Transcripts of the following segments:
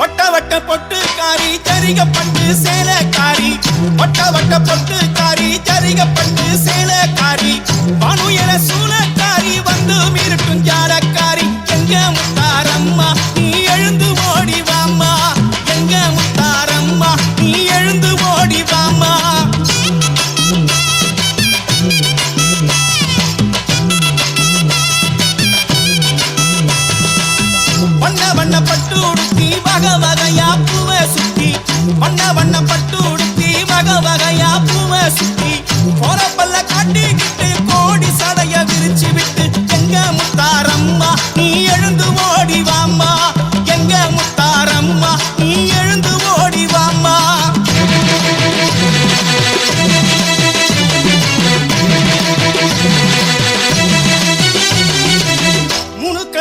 வட்ட வட்ட பொட்டு காரி ஜரிகப்பட்டு சேலக்காரி. வட்ட வட்ட பொட்டு காரி பண்டு சேல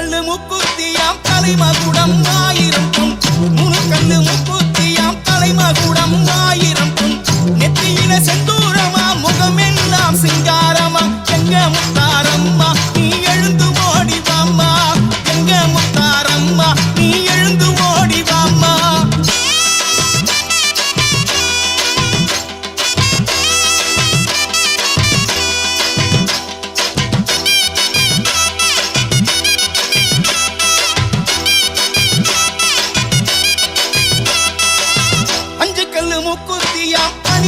முணுக்கல்லு முக்குத்தியாம் தலைமகுடம் ஆயிரம் பொன் முக்கு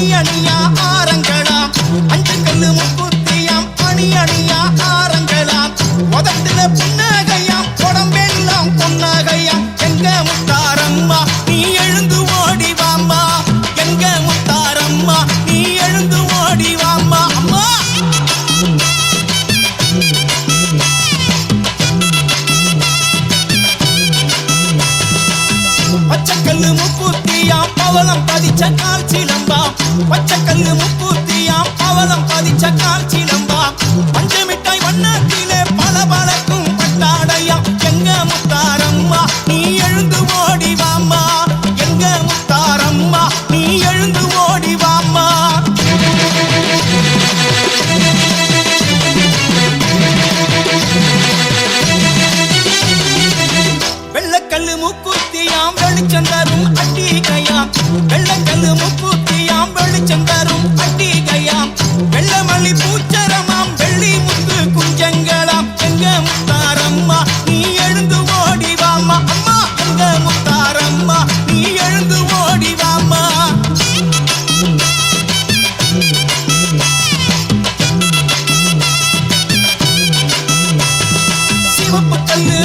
呀，林呀。முக்கூத்தியாம் பவளம் பதிச்ச கால் பச்சை கல்லு முக்கூத்தியாம் பவளம் பதிச்ச கால் சிலம்பாம் பஞ்சு வண்ணத்திலே பல பலக்கும் பட்டாடையா. எங்க முத்தாரம்மா நீ எழுந்து ஓடி வாம்மா. எங்க முத்தாரம்மா நீ எழுந்து ஓடி வாம்மா. வெள்ளக்கல்லு முக்குத்தியாம் அடிகையாம் வெள்ளக்கல்லு முப்பூத்தியாம் வெளிச்சம் தரும் அடிகையாம் வெள்ளமல்லி பூச்சரமாம் வெள்ளி முத்து குஞ்சங்களாம். எங்க முத்தாரம்மா நீ எழுந்து ஓடிவாமா அம்மா எங்க முத்தாரம்மா நீ எழுந்து ஓடிவாமா சிவப்பு கல்லு